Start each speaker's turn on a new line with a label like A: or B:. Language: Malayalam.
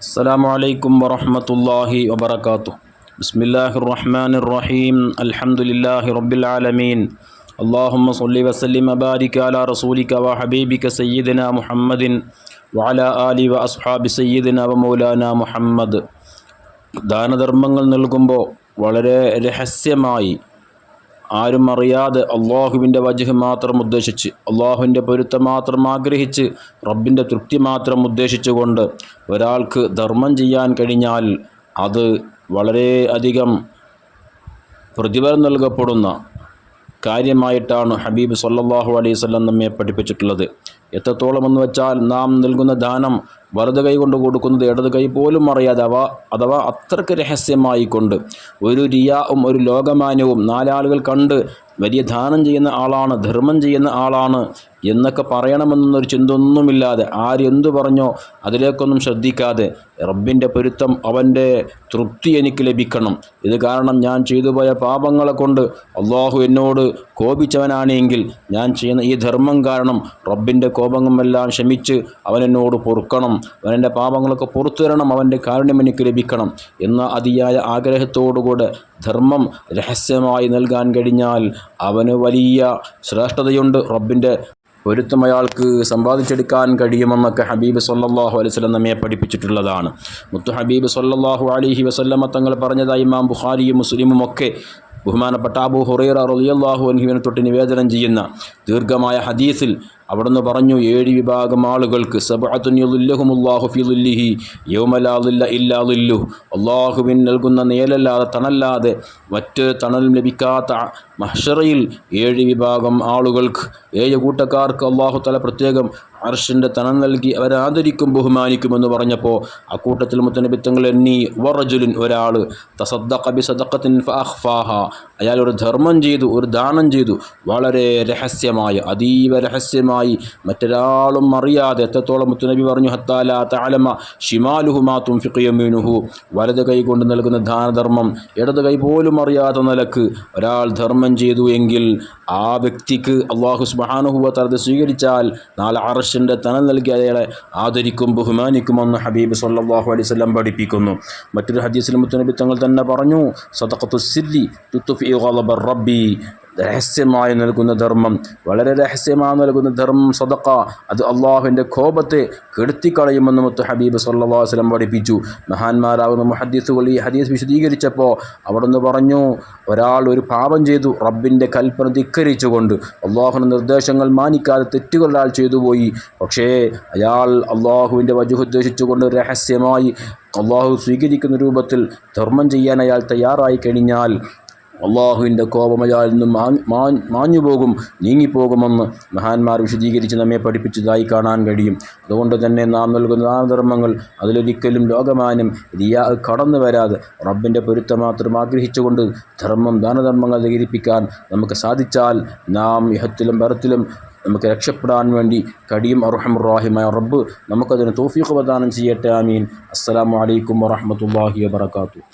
A: السلام عليكم ورحمة الله وبركاته بسم الله الرحمن الرحيم الحمد لله رب العالمين اللهم صل وسلم وبارك على رسولك وحبيبك سيدنا محمد وعلى آله وأصحاب سيدنا ومولانا محمد ദാനധർമ്മങ്ങൾ നൽകുമ്പോൾ വളരെ രഹസ്യമായി ആരും അറിയാതെ അള്ളാഹുവിന്റെ വജഹ് മാത്രം ഉദ്ദേശിച്ച് അള്ളാഹുവിന്റെ പൊരുത്തം മാത്രം ആഗ്രഹിച്ച് റബ്ബിന്റെ തൃപ്തി മാത്രം ഉദ്ദേശിച്ചുകൊണ്ട് ഒരാൾക്ക് ധർമ്മം ചെയ്യാൻ കഴിഞ്ഞാൽ അത് വളരെ അധികം പ്രതിഫലം നൽകപ്പെടുന്ന കാര്യമായിട്ടാണ് ഹബീബ് സല്ലാഹു അലൈഹി വസല്ലം നമ്മെ പഠിപ്പിച്ചിട്ടുള്ളത്. എത്രത്തോളം എന്ന് വെച്ചാൽ നാം നൽകുന്ന ദാനം വലത് കൈ കൊണ്ട് കൊടുക്കുന്നത് ഇടത് കൈ പോലും അറിയാതെ അവ അഥവാ അത്രയ്ക്ക് രഹസ്യമായിക്കൊണ്ട് ഒരു റിയാവും ഒരു ലോകമാന്യവും നാലാളുകൾ കണ്ട് വലിയ ദാനം ചെയ്യുന്ന ആളാണ് ധർമ്മം ചെയ്യുന്ന ആളാണ് എന്നൊക്കെ പറയണമെന്നൊരു ചിന്തൊന്നുമില്ലാതെ ആരെന്തു പറഞ്ഞോ അതിലേക്കൊന്നും ശ്രദ്ധിക്കാതെ റബ്ബിന്റെ പൊരുത്തം അവന്റെ തൃപ്തി എനിക്ക് ലഭിക്കണം. ഇത് കാരണം ഞാൻ ചെയ്തു പോയ പാപങ്ങളെ കൊണ്ട് അള്ളാഹു എന്നോട് കോപിച്ചവനാണെങ്കിൽ ഞാൻ ചെയ്യുന്ന ഈ ധർമ്മം കാരണം റബ്ബിന്റെ കോപങ്ങളെല്ലാം ക്ഷമിച്ച് അവൻ എന്നോട് പൊറുക്കണം. അവനെന്റെ പാപങ്ങളൊക്കെ പുറത്തു തരണം. അവന്റെ കാരുണ്യം എനിക്ക് ലഭിക്കണം എന്ന അതിയായ ആഗ്രഹത്തോടുകൂടെ ധർമ്മം രഹസ്യമായി നൽകാൻ കഴിഞ്ഞാൽ അവന് വലിയ ശ്രേഷ്ഠതയുണ്ട് റബ്ബിന്റെ പൊരുത്തം അയാൾക്ക് സമ്പാദിച്ചെടുക്കാൻ കഴിയുമെന്നൊക്കെ ഹബീബ് സല്ലാഹു അലൈഹി വസല്ലം നമ്മെ പഠിപ്പിച്ചിട്ടുള്ളതാണ്. മുത്തു ഹബീബ് സല്ലാഹു അലൈഹി വസല്ലമ തങ്ങൾ പറഞ്ഞതായി ഇമാം ബുഖാരിയും മുസ്ലിമും ഒക്കെ ബഹുമാനപ്പെട്ട അബു ഹുറൈറ റളിയല്ലാഹു അൻഹുവിനെ തൊട്ട് നിവേദനം ചെയ്യുന്ന ദീർഘമായ ഹദീസിൽ അവിടുന്ന് പറഞ്ഞു ഏഴ് വിഭാഗം ആളുകൾക്ക് സബഅത്തുല്ലാഹു ഫിലുല്ലിഹി യൗമലാദില്ല ഇല്ലാദില്ലു അള്ളാഹുവിൻ നൽകുന്ന നേലല്ലാതെ തണല്ലാതെ മറ്റ് തണൽ ലഭിക്കാത്ത മഹ്ഷറയിൽ ഏഴ് വിഭാഗം ആളുകൾക്ക് ഏഴ് കൂട്ടക്കാർക്ക് അള്ളാഹു തല പ്രത്യേകം അർഷിന്റെ തണം നൽകി അവരാദരിക്കും ബഹുമാനിക്കുമെന്ന് പറഞ്ഞപ്പോൾ അക്കൂട്ടത്തിൽ മുത്തനബിത്തങ്ങൾ എണ്ണി വറജുലിൻ ഒരാൾ തസദ്ദഖബി സദക്കത്തിൻ ഫാഹ അയാൾ ഒരു ധർമ്മം ചെയ്തു ഒരു ദാനം ചെയ്തു വളരെ രഹസ്യമായ അതീവ രഹസ്യമായി മറ്റൊരാളും അറിയാതെ എത്രത്തോളം മുത്തുനബി പറഞ്ഞു ഹത്താല താലമ ഷിമാലുഹുമാ തുംഫിഖിയമീനുഹു വലത് കൈ കൊണ്ട് നൽകുന്ന ദാനധർമ്മം ഇടത് കൈ പോലും അറിയാത്ത നിലയ്ക്ക് ഒരാൾ ധർമ്മം ചെയ്തു എങ്കിൽ ആ വ്യക്തിക്ക് അള്ളാഹു സ്മഹാനുഹുവ തറത് സ്വീകരിച്ചാൽ നാളെ അറഷിന്റെ തണൽ നൽകി അയാളെ ആദരിക്കും ബഹുമാനിക്കുമെന്ന് ഹബീബ് സല്ലാഹു അലൈഹി സ്വലം പഠിപ്പിക്കുന്നു. മറ്റൊരു ഹദീസിൽ മുത്തുനബി തങ്ങൾ തന്നെ പറഞ്ഞു സദഖത്തു സില്ലി റബ്ബി. രഹസ്യമായി നൽകുന്ന ധർമ്മം വളരെ രഹസ്യമായി നൽകുന്ന ധർമ്മം സദക്ക അത് അള്ളാഹുവിന്റെ കോപത്തെ കെടുത്തിക്കളയുമെന്ന് മുത്ത് ഹബീബ് സല്ലാ വസ്ലം പഠിപ്പിച്ചു. മഹാന്മാരാകുന്ന മുഹദ്ദീസുകൾ ഈ ഹദീസ് വിശദീകരിച്ചപ്പോൾ അവിടുന്ന് പറഞ്ഞു ഒരാൾ ഒരു പാപം ചെയ്തു റബ്ബിന്റെ കൽപ്പന ധിക്കരിച്ചുകൊണ്ട് അള്ളാഹുവിന്റെ നിർദ്ദേശങ്ങൾ മാനിക്കാതെ തെറ്റുകളാൽ ചെയ്തു പോയി. പക്ഷേ അയാൾ അള്ളാഹുവിന്റെ വജുഹുദ്ദേശിച്ചുകൊണ്ട് രഹസ്യമായി അള്ളാഹു സ്വീകരിക്കുന്ന രൂപത്തിൽ ധർമ്മം ചെയ്യാൻ അയാൾ തയ്യാറായി കഴിഞ്ഞാൽ അള്ളാഹുവിന്റെ കോപം അയാളിൽ നിന്നും മാഞ്ഞു പോകും നീങ്ങിപ്പോകുമെന്ന് മഹാന്മാർ വിശദീകരിച്ച് നമ്മെ പഠിപ്പിച്ചതായി കാണാൻ കഴിയും. അതുകൊണ്ട് തന്നെ നാം നൽകുന്ന ദാനധർമ്മങ്ങൾ അതിലൊരിക്കലും ലോകമാനം റിയാ കടന്നു വരാതെ റബ്ബിന്റെ പൊരുത്തം മാത്രം ആഗ്രഹിച്ചുകൊണ്ട് ധർമ്മം ദാനധർമ്മങ്ങൾ ധരിപ്പിക്കാൻ നമുക്ക് സാധിച്ചാൽ നാം ഇഹത്തിലും പരത്തിലും നമുക്ക് രക്ഷപ്പെടാൻ വേണ്ടി കടിയും അർഹമുറാഹിമായ റബ്ബ് നമുക്കതിന് തോഫീഖ് പ്രദാനം ചെയ്യട്ടെ. ആമീൻ. അസ്സലാമു അലൈക്കും വറഹമത്തല്ലാഹി വാത്തു